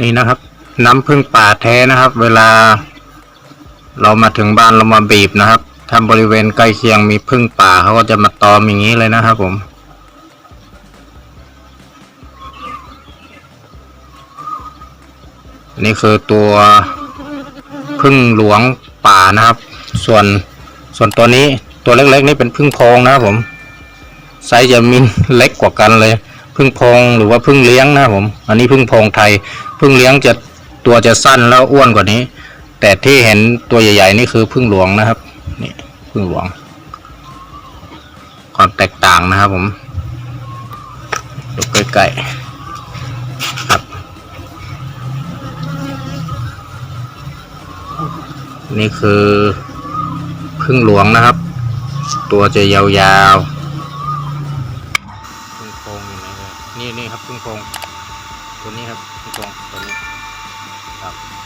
นี่นะครับ น้ำผึ้งป่าแท้นะครับ เวลา เรามาถึงบ้านเรามาบีบนะครับถ้าบริเวณใกล้เคียงมีผึ้งป่าเขาก็จะมาตอมอย่างนี้เลยนะครับผมนี่คือตัวพึ่งหลวงป่านะครับ ส่วนส่วนตัวนี้ตัวเล็กๆนี่เป็นพึ่งโพงนะครับผม ไซส์จะมินเล็กกว่ากันเลย พึ่งพรงหรือว่าพึ่งเลี้ยงนะครับผม อันนี้พึ่งพรงไทย พึ่งเลี้ยงจะตัวจะสั้นแล้วอ้วนกว่านี้ แต่ที่เห็นตัวใหญ่ ๆ นี่คือพึ่งหลวงนะครับ นี่พึ่งหลวง ความแตกต่างนะครับผม ดูใกล้ๆครับ นี่คือพึ่งหลวงนะครับ ตัวจะยาวๆ นี่นี่ครับพึ่งโพรงตัวนี้ครับพึ่งโพรงตัวนี้ครับ